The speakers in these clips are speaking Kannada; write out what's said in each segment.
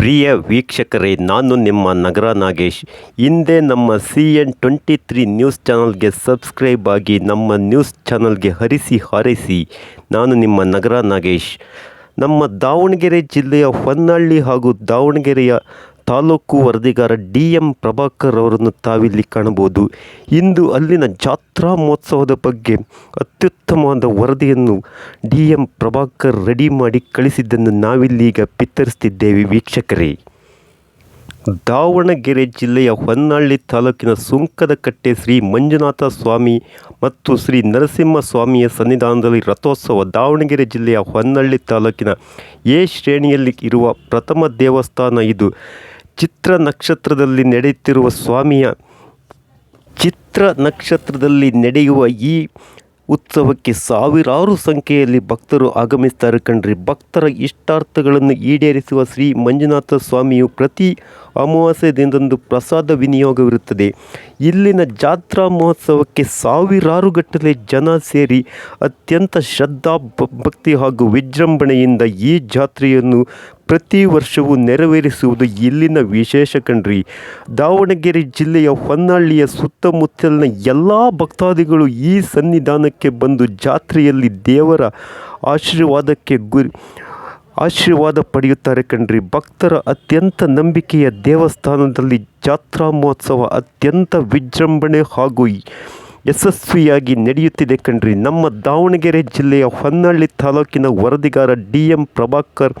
ಪ್ರಿಯ ವೀಕ್ಷಕರೇ, ನಾನು ನಿಮ್ಮ ನಗರ ನಾಗೇಶ್. ಹಿಂದೆ ನಮ್ಮ C N twenty three news ಚಾನಲ್ಗೆ ಸಬ್ಸ್ಕ್ರೈಬ್ ಆಗಿ ನಮ್ಮ ನ್ಯೂಸ್ ಚಾನಲ್ಗೆ ಹರಿಸಿ ಹಾರೈಸಿ. ನಾನು ನಿಮ್ಮ ನಗರ ನಾಗೇಶ್. ನಮ್ಮ ದಾವಣಗೆರೆ ಜಿಲ್ಲೆಯ ಹೊನ್ನಳ್ಳಿ ಹಾಗೂ ದಾವಣಗೆರೆಯ ತಾಲೂಕು ವರದಿಗಾರ ಡಿ ಎಂ ಪ್ರಭಾಕರ್ ಅವರನ್ನು ತಾವಿಲ್ಲಿ ಕಾಣಬಹುದು. ಇಂದು ಅಲ್ಲಿನ ಜಾತ್ರಾ ಮಹೋತ್ಸವದ ಬಗ್ಗೆ ಅತ್ಯುತ್ತಮವಾದ ವರದಿಯನ್ನು ಡಿ ಎಂ ಪ್ರಭಾಕರ್ ರೆಡಿ ಮಾಡಿ ಕಳಿಸಿದ್ದನ್ನು ನಾವಿಲ್ಲೀಗ ಬಿತ್ತರಿಸ್ತಿದ್ದೇವೆ ವೀಕ್ಷಕರೇ. ದಾವಣಗೆರೆ ಜಿಲ್ಲೆಯ ಹೊನ್ನಾಳಿ ತಾಲೂಕಿನ ಸುಂಕದಕಟ್ಟೆ ಶ್ರೀ ಮಂಜುನಾಥ ಸ್ವಾಮಿ ಮತ್ತು ಶ್ರೀ ನರಸಿಂಹ ಸ್ವಾಮಿಯ ಸನ್ನಿಧಾನದಲ್ಲಿ ರಥೋತ್ಸವ ದಾವಣಗೆರೆ ಜಿಲ್ಲೆಯ ಹೊನ್ನಳ್ಳಿ ತಾಲೂಕಿನ ಎ ಶ್ರೇಣಿಯಲ್ಲಿ ಇರುವ ಪ್ರಥಮ ದೇವಸ್ಥಾನ ಇದು. ಚಿತ್ರ ನಕ್ಷತ್ರದಲ್ಲಿ ನಡೆಯುತ್ತಿರುವ ಸ್ವಾಮಿಯ ಚಿತ್ರ ನಕ್ಷತ್ರದಲ್ಲಿ ನಡೆಯುವ ಈ ಉತ್ಸವಕ್ಕೆ ಸಾವಿರಾರು ಸಂಖ್ಯೆಯಲ್ಲಿ ಭಕ್ತರು ಆಗಮಿಸ್ತಾರೆ ಕಣ್ರಿ. ಭಕ್ತರ ಇಷ್ಟಾರ್ಥಗಳನ್ನು ಈಡೇರಿಸುವ ಶ್ರೀ ಮಂಜುನಾಥ ಸ್ವಾಮಿಯು ಪ್ರತಿ ಅಮಾವಾಸ್ಯೆ ದಿನದಂದು ಪ್ರಸಾದ ವಿನಿಯೋಗವಿರುತ್ತದೆ. ಇಲ್ಲಿನ ಜಾತ್ರಾ ಮಹೋತ್ಸವಕ್ಕೆ ಸಾವಿರಾರು ಗಟ್ಟಲೆ ಜನ ಸೇರಿ ಅತ್ಯಂತ ಶ್ರದ್ಧಾ ಭಕ್ತಿ ಹಾಗೂ ವಿಜೃಂಭಣೆಯಿಂದ ಈ ಜಾತ್ರೆಯನ್ನು ಪ್ರತಿ ವರ್ಷವೂ ನೆರವೇರಿಸುವುದು ಇಲ್ಲಿನ ವಿಶೇಷ ಕಣ್ರಿ. ದಾವಣಗೆರೆ ಜಿಲ್ಲೆಯ ಹೊನ್ನಳ್ಳಿಯ ಸುತ್ತಮುತ್ತಲಿನ ಎಲ್ಲ ಭಕ್ತಾದಿಗಳು ಈ ಸನ್ನಿಧಾನಕ್ಕೆ ಬಂದು ಜಾತ್ರೆಯಲ್ಲಿ ದೇವರ ಆಶೀರ್ವಾದಕ್ಕೆ ಗುರಿ, ಆಶೀರ್ವಾದ ಪಡೆಯುತ್ತಾರೆ ಕಣ್ರಿ. ಭಕ್ತರ ಅತ್ಯಂತ ನಂಬಿಕೆಯ ದೇವಸ್ಥಾನದಲ್ಲಿ ಜಾತ್ರಾ ಮಹೋತ್ಸವ ಅತ್ಯಂತ ವಿಜೃಂಭಣೆ ಹಾಗೂ ಯಶಸ್ವಿಯಾಗಿ ನಡೆಯುತ್ತಿದೆ ಕಣ್ರಿ. ನಮ್ಮ ದಾವಣಗೆರೆ ಜಿಲ್ಲೆಯ ಹೊನ್ನಳ್ಳಿ ತಾಲೂಕಿನ ವರದಿಗಾರ ಡಿ ಎಂ ಪ್ರಭಾಕರ್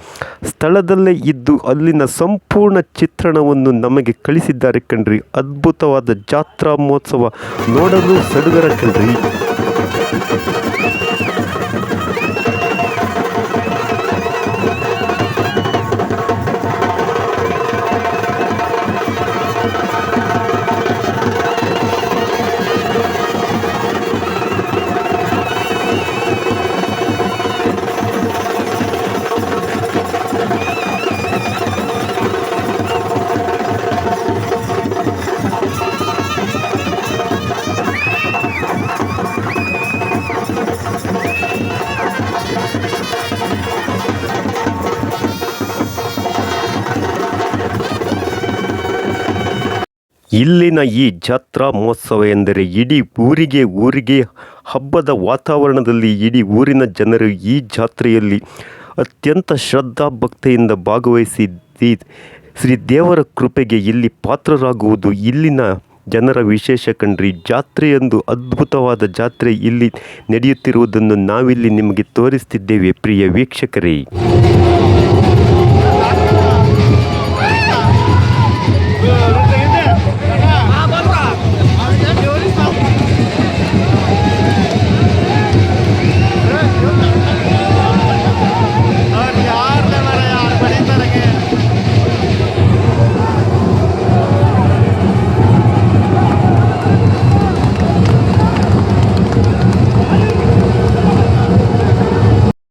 ಸ್ಥಳದಲ್ಲೇ ಇದ್ದು ಅಲ್ಲಿನ ಸಂಪೂರ್ಣ ಚಿತ್ರಣವನ್ನು ನಮಗೆ ಕಳಿಸಿದ್ದಾರೆ ಕಣ್ರಿ. ಅದ್ಭುತವಾದ ಜಾತ್ರಾ ಮಹೋತ್ಸವ ನೋಡಲು ಸಡಗರ ಕಣ್ರಿ. ಇಲ್ಲಿನ ಈ ಜಾತ್ರಾ ಮಹೋತ್ಸವ ಎಂದರೆ ಇಡೀ ಊರಿಗೆ ಊರಿಗೆ ಹಬ್ಬದ ವಾತಾವರಣದಲ್ಲಿ ಇಡೀ ಊರಿನ ಜನರು ಈ ಜಾತ್ರೆಯಲ್ಲಿ ಅತ್ಯಂತ ಶ್ರದ್ಧಾ ಭಕ್ತಿಯಿಂದ ಭಾಗವಹಿಸಿ ಶ್ರೀ ದೇವರ ಕೃಪೆಗೆ ಇಲ್ಲಿ ಪಾತ್ರರಾಗುವುದು. ಇಲ್ಲಿನ ಜನರ ವಿಶೇಷ ಕಣ್ರಿ, ಜಾತ್ರೆಯೊಂದು ಅದ್ಭುತವಾದ ಜಾತ್ರೆ ಇಲ್ಲಿ ನಡೆಯುತ್ತಿರುವುದನ್ನು ನಾವಿಲ್ಲಿ ನಿಮಗೆ ತೋರಿಸ್ತಿದ್ದೇವೆ. ಪ್ರಿಯ ವೀಕ್ಷಕರೇ.